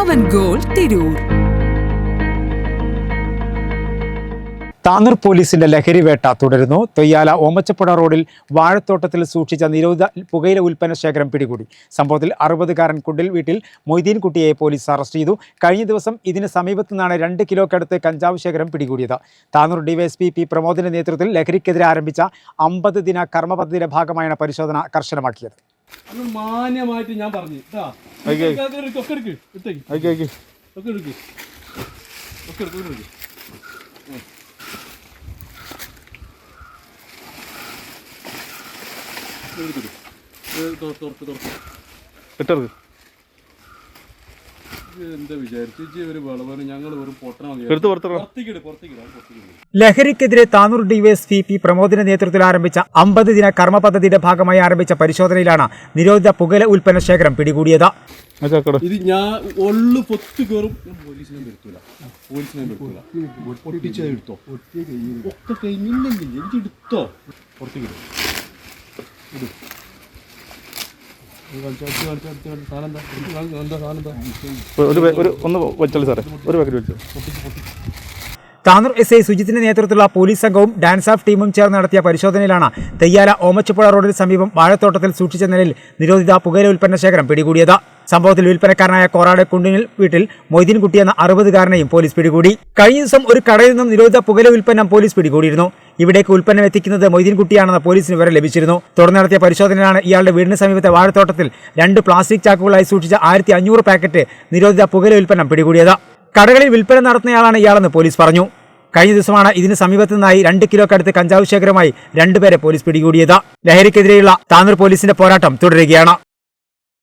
പവൻ goal Tirur. Tanur പോലീസിന്റെ ലഹരി വേട്ട തുടരുന്നു. തൊയ്യാല ഓമച്ചപ്പുഴ റോഡിൽ വാഴത്തോട്ടത്തിൽ സൂക്ഷിച്ച നിരോധിത പുകയില ഉൽപ്പന്ന ശേഖരം പിടികൂടി. സംഭവത്തിൽ അറുപതുകാരൻ കുണ്ടിൽ വീട്ടിൽ മൊയ്തീൻ കുട്ടിയെ പോലീസ് അറസ്റ്റ് ചെയ്തു. കഴിഞ്ഞ ദിവസം ഇതിന് സമീപത്തു നിന്നാണ് രണ്ട് കിലോക്കടുത്ത് കഞ്ചാവ് ശേഖരം പിടികൂടിയത്. താനൂർ ഡിവൈഎസ്പി പി പ്രമോദിന്റെ നേതൃത്വത്തിൽ ലഹരിക്കെതിരെ ആരംഭിച്ച അമ്പത് ദിന കർമ്മ പദ്ധതിയുടെ ഭാഗമായാണ് പരിശോധന കർശനമാക്കിയത്. അത് മാന്യമായിട്ട് ഞാൻ പറഞ്ഞു കേട്ടാ ഒക്കെ എടുക്ക്, എടുത്തേക്ക്. ഒക്കെ എടുക്ക്. ഒക്കെ എടുക്ക്, എടുക്ക്. ഇത്. ഇത് തുറക്ക്, തുറക്ക്, തുറക്ക്. എന്താ വിചാരിച്ചു? ഒരു ഞങ്ങൾ വെറും ലഹരിക്കെതിരെ താനൂർ ഡിവൈഎസ്പി പി പ്രമോദിന്റെ നേതൃത്വത്തിൽ ആരംഭിച്ച അമ്പത് ദിന കർമ്മ പദ്ധതിയുടെ ഭാഗമായി ആരംഭിച്ച പരിശോധനയിലാണ് നിരോധിത പുകല ഉൽപ്പന്ന ശേഖരം പിടികൂടിയത്. ഇത് ഞാൻ ഒള്ളു പൊത്ത് കയറും ഞാൻ പോലീസിനെ വരുത്തൂല പോലീസിനെ വരുത്തൂല പൊട്ടിച്ചത് എടുത്തോ? ഒക്കെ കഴിഞ്ഞില്ലെങ്കിൽ എനിക്ക് എടുത്തോ? പുറത്തേക്ക് ഇട്. ഒരു ഒന്ന് വെച്ചോളൂ ഒരു താനൂർ എസ് ഐ സുജിത്തിന്റെ നേതൃത്വത്തിലുള്ള പോലീസ് സംഘവും ഡാൻസ് ഓഫ് ടീമും ചേർന്ന് നടത്തിയ പരിശോധനയിലാണ് തെയ്യാല ഓമച്ചപ്പുഴ റോഡിന് സമീപം വാഴത്തോട്ടത്തിൽ സൂക്ഷിച്ച നിലയിൽ നിരോധിത പുകയില ഉൽപ്പന്ന ശേഖരം പിടികൂടിയത്. സംഭവത്തിൽ വിൽപ്പനക്കാരനായ കോറാട് കുണ്ടിനിൽ വീട്ടിൽ മൊയ്തീൻ കുട്ടി എന്ന അറുപതുകാരനെയും പോലീസ് പിടികൂടി. കഴിഞ്ഞ ദിവസം ഒരു കടയിൽ നിന്നും നിരോധിത പുകയില ഉൽപ്പന്നം പോലീസ് പിടികൂടിയിരുന്നു. ഇവിടേക്ക് ഉൽപ്പന്നം എത്തിക്കുന്നത് മൊയ്തീൻ കുട്ടിയാണെന്ന് പോലീസിന് വിവരം ലഭിച്ചിരുന്നു. തുടർന്ന് നടത്തിയ പരിശോധനയിലാണ് ഇയാളുടെ വീടിന് സമീപത്തെ വാഴത്തോട്ടത്തിൽ രണ്ട് പ്ലാസ്റ്റിക് ചാക്കുകളായി സൂക്ഷിച്ച ആയിരത്തി അഞ്ഞൂറ് പാക്കറ്റ് നിരോധിത പുകയില ഉൽപ്പന്നം പിടികൂടിയത്. കടകളിൽ വിൽപ്പന നടത്തുന്നയാളാണ് ഇയാളെന്ന് പോലീസ് പറഞ്ഞു. കഴിഞ്ഞ ദിവസമാണ് ഇതിന് സമീപത്തു നിന്നായി രണ്ട് കിലോക്കടുത്ത് കഞ്ചാവ് ശേഖരമായി രണ്ടുപേരെ പോലീസ് പിടികൂടിയത്. ലഹരിക്കെതിരെയുള്ള താനൂർ പോലീസിന്റെ പോരാട്ടം തുടരുകയാണ്.